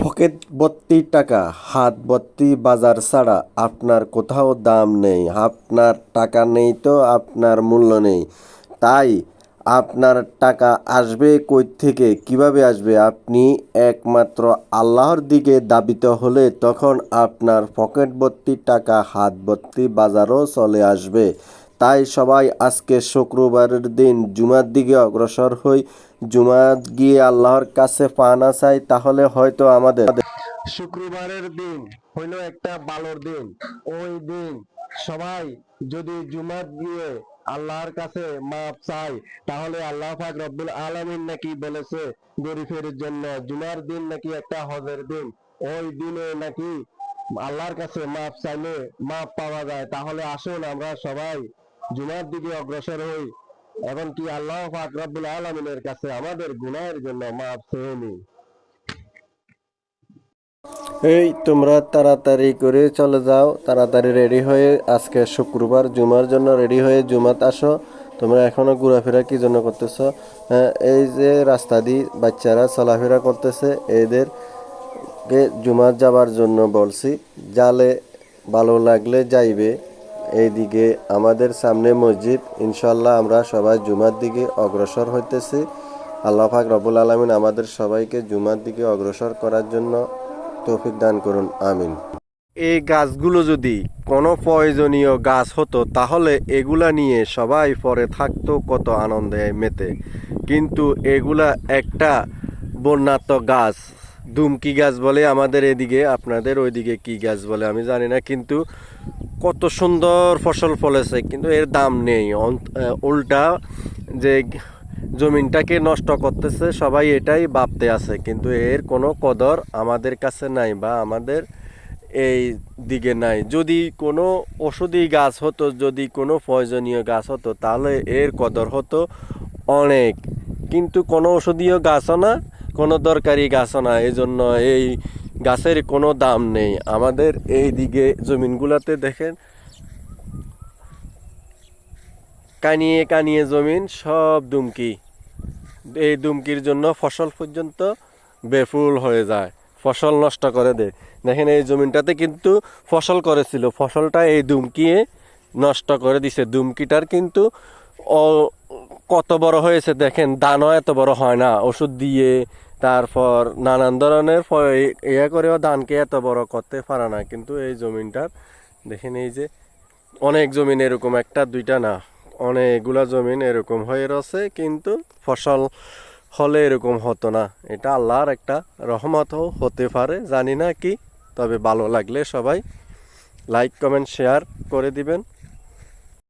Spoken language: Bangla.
পকেট ভর্তি টাকা, হাত ভর্তি বাজার ছাড়া আপনার কোথাও দাম নেই, আপনার টাকা নেই তো আপনার মূল্য নেই। তাই আপনার টাকা আসবে কই থেকে, কীভাবে আসবে? আপনি একমাত্র আল্লাহর দিকে দাবিত হলে তখন আপনার পকেট টাকা, হাত বাজারও চলে আসবে। তাই সবাই আজকে শুক্রবারের দিন জুমার দিকে অগ্রসর হই। জুমাত গিয়ে আল্লাহর কাছে পানা চাই, তাহলে হয়তো আমাদের শুক্রবারের দিন হইল একটা ভালোর দিন। ওই দিন সবাই যদি জুমাত গিয়ে আল্লাহর কাছে মাপ চাই তাহলে আল্লাহ পাক রব্বুল আলামিন নাকি বলেছে গরিবের জন্য, জুমার দিন নাকি একটা হজের দিন। ওই দিনে নাকি আল্লাহর কাছে মাপ চাইলে মাপ পাওয়া যায়। তাহলে আসুন আমরা সবাই জুমার দিকে অগ্রসর হই। এবং কি আল্লাহ পাক রব্বুল আলামিনের কাছে আমাদের গুনাহের জন্য মাপ চেয়ে এই তোমরা তাড়াতাড়ি করে চলে যাও তাড়াতাড়ি রেডি হয়ে আজকে শুক্রবার জুমার জন্য রেডি হয়ে জুমাত আসো। তোমরা এখনও ঘোরাফেরা কি জন্য করতেছো? হ্যাঁ, এই যে রাস্তা দিয়ে বাচ্চারা চলাফেরা করতেছে এদেরকে জুমাত যাবার জন্য বলছি জালে ভালো লাগলে যাইবে। এইদিকে আমাদের সামনে মসজিদ। ইনশাল্লাহ আমরা সবাই জুমার দিকে অগ্রসর হইতেছি। আল্লাহ পাক রবুল আলমিন আমাদের সবাইকে জুমার দিকে অগ্রসর করার জন্য তৌফিক দান করুন। আমিন। এই গাছগুলো যদি কোনো প্রয়োজনীয় গাছ হতো, তাহলে এগুলা নিয়ে সবাই পরে থাকতো কত আনন্দে মেতে। কিন্তু এগুলা একটা বন্যাত্ম গাছ। দুমকি গাছ বলে আমাদের এদিকে, আপনাদের ওইদিকে কি গাছ বলে আমি জানি না, কিন্তু কত সুন্দর ফসল ফলেছে, কিন্তু এর দাম নেই। উল্টা যে জমিনটাকে নষ্ট করতেছে, সবাই এটাই ভাবতে আছে, কিন্তু এর কোনো কদর আমাদের কাছে নাই বা আমাদের এই দিকে নাই। যদি কোনো ওষুধি গাছ হতো, যদি কোনো প্রয়োজনীয় গাছ হতো, তাহলে এর কদর হতো অনেক। কিন্তু কোনো ওষুধীয় গাছও না, কোনো দরকারি গাছও না। এই জন্য এই গাছের কোনো দাম নেই। আমাদের এই দিকে জমিনগুলোতে দেখেন, কানিয়ে কানিয়ে জমিন, সব দুমকি। এই দুমকির জন্য ফসল পর্যন্ত বেফুল হয়ে যায়। ফসল নষ্ট করে দেয় দেখেন এই জমিনটাতে কিন্তু ফসল করেছিল। ফসলটা এই দুমকিয়ে নষ্ট করে দিছে। দুমকিটার কিন্তু কত বড় হয়েছে দেখেন, দানও এত বড় হয় না। ওষুধ দিয়ে তারপর নানান ধরনের ইয়ে করেও ধানকে এত বড় করতে পারে না, কিন্তু এই জমিনটার, দেখেন এই যে, অনেক জমিন এরকম, একটা, দুইটা না, অনেকগুলা জমিন এরকম হয়ে রয়েছে, কিন্তু ফসল হলে এরকম হতো না। এটা আল্লাহর একটা রহমতও হতে পারে, জানি না কি, তবে ভালো লাগলে সবাই লাইক কমেন্ট শেয়ার করে দিবেন।